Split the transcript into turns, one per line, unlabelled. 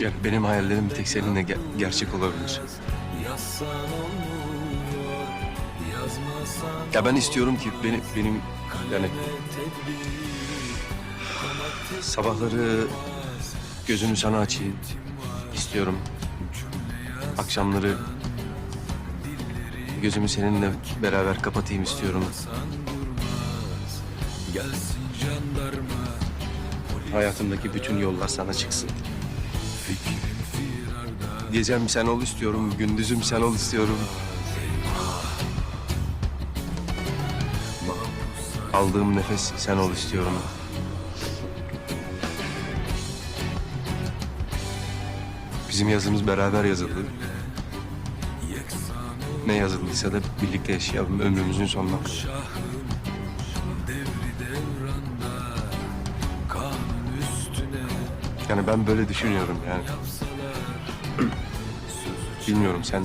Yani benim hayallerim bir tek seninle ge- gerçek olabilir. Ya ben istiyorum ki benim benim yani sabahları gözümü sana açayım istiyorum. Akşamları gözümü seninle beraber kapatayım istiyorum. Hayatımdaki bütün yollar sana çıksın. Gecem sen ol istiyorum, gündüzüm sen ol istiyorum. Aldığım nefes sen ol istiyorum. Bizim yazımız beraber yazıldı. Ne yazıldıysa da birlikte yaşayalım ömrümüzün sonuna. Yani ben böyle düşünüyorum yani. Bilmiyorum sen